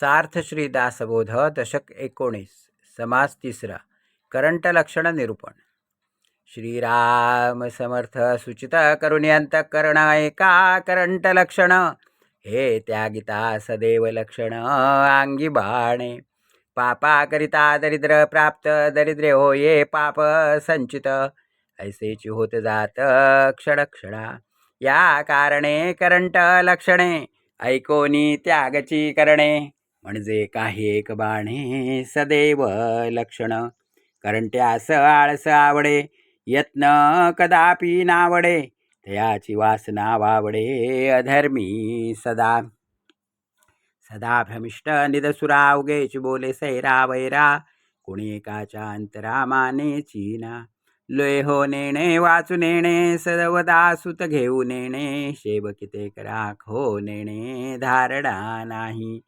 सार्थ श्री दासबोध दशक एकोणीस समास तिसरा करंट लक्षण निरूपण. श्रीराम समर्थ सुचित करुणी अंतकरण एका करंट लक्षण? हे त्यागिता सदैव लक्षण अंगी बाणे. पापाकरिता दरिद्र प्राप्त दरिद्रे होये पाप संचित. ऐसेची होत जात क्षणक्षणा या कारणे करंट लक्षणे. ऐकोनी त्यागची करणे. म्हणजे काही एक बाणे सदैव लक्षण. कारण त्यास आळस आवडे यत्न कदापि नावडे तयाची वासना वावडे अधर्मी सदा. सदा भ्रमिष्ट निदसुरा उगेच बोले सैरा वैरा कोणी एकाच्या अंतरा माने लोय हो नेणे वाचू नेणे सदवदा सुत घेऊ नेणे शेव किते राख हो नेणे धारणा नाही.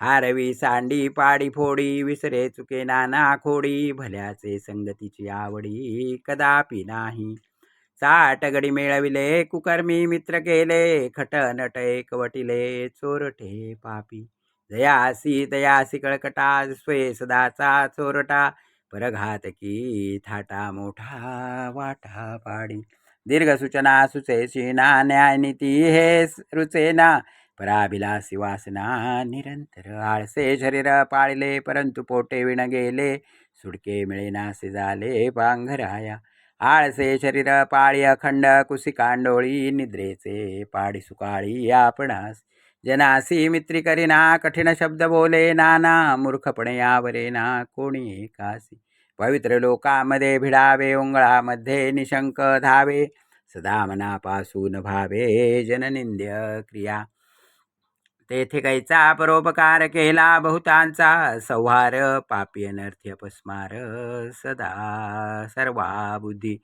हारवी सांडी पाडी फोडी विसरे चुके नाना खोडी भल्याचे संगतीची आवडी कदापि नाही. चाटगडी मिळविले कुकर्मी मित्र केले खट नट एकवटिले चोरटे पापी. दयासी दयासी कळकटा स्वे सदाचा चोरटा परघातकी थाटा मोठा वाटा पाडी. दीर्घ सूचना सुचेची ना न्यायनीती हे रुचेना पराभिलासी वासना निरंतर आळसे शरीर पाळले परंतु पोटे विण गेले सुडके मिळेनासे झाले पांघराया. आळसे शरीर पाळी अखंड कुसी कांडोळी निद्रेचे पाडी सुकाळी आपणास. जनासी मित्री करीना कठीण शब्द बोले नाना मूर्खपणे यावरे ना कोणी एकासी पवित्र लोकामध्ये भिडावे ओंगळामध्ये निशंक धावे. सदा मनापासून भावे जननिंद्य क्रिया. तेथे कैचा परोपकार केला बहुतांचा संहार पापी अनर्थ्य अपस्मार सदा सर्वा बुद्धी.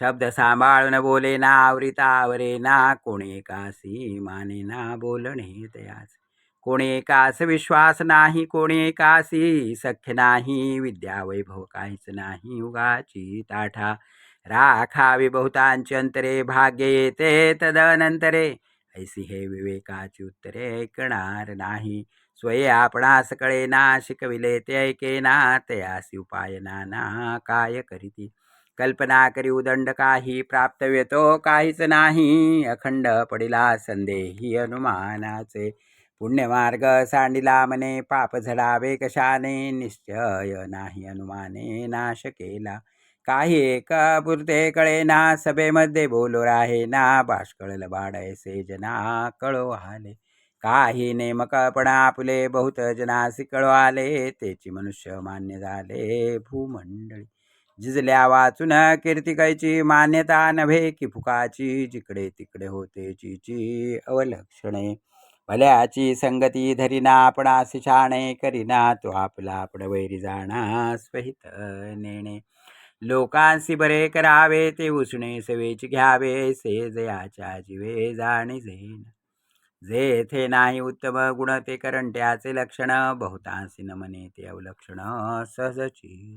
शब्द सांभाळून बोले ना आवरितावरे ना कोणी कासी माने ना बोलणे तयास कोणी कास विश्वास नाही कोणी कासी सख्य नाही विद्या वैभव काहीच नाही उगाची ताठा. राखावी बहुतांचे अंतरे भाग्य येते तदनंतरे. ऐसी हे विवेकाची उत्तरे ऐकणार नाही. स्वये आपणास कळे ना शिकविले ते ऐके ना तयासी उपाय नाना काय करीती? कल्पना करी उदंड काही प्राप्तव्यतो काहीच नाही. अखंड पडिला संदेही अनुमानाचे. पुण्यमार्ग सांडिला मने पाप झडावे कशाने? निश्चय नाही अनुमाने नाश केला. काही का पुरते कळे ना सभेमध्ये बोलो राहे ना बाष्कळ लबाड ऐसे जना कळो आले. काही नेमकपणा आपले बहुत जनासी कळो आले त्याची मनुष्य मान्य झाले भूमंडळी. जिजल्या वाचून कीर्तिकायची मान्यता नव्हे की फुकाची जिकडे तिकडे होते चिची अवलक्षणे. भल्याची संगती धरीना आपणास शाणे करीना तो आपला आपण वैरी जाणा स्वहित नेणे. लोकांसी बरे करावे ते उसणे सवेच घ्यावे से जयाच्या जीवे जाणे जेन जेथे नाही उत्तम गुण ते करंट्याचे लक्षण. बहुतांशी नमने ते अवलक्षण सहजची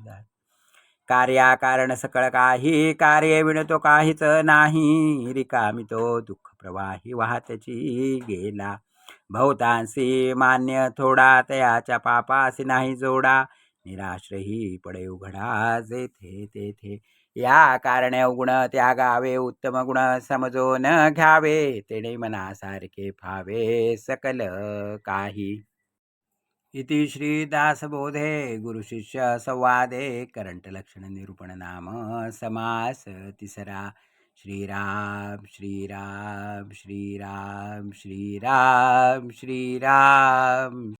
कार्या कारण सकळ काही कार्य विणतो काहीच नाही. रिकामी तो दुःख प्रवाही वाहतची गेला बहुतांशी मान्य थोडा तयाच्या पापासी नाही जोडा. निराश्रही पडे उघडा जेथे तेथे या कारणे अवगुण त्यागावे उत्तम गुण समजून घ्यावे. तेणे मनासारखे फावे सकल काही. इति श्रीदासबोधे गुरुशिष्य संवादे. करंट लक्षण निरूपण नाम समास तिसरा श्रीराम श्रीराम श्रीराम श्रीराम श्रीराम.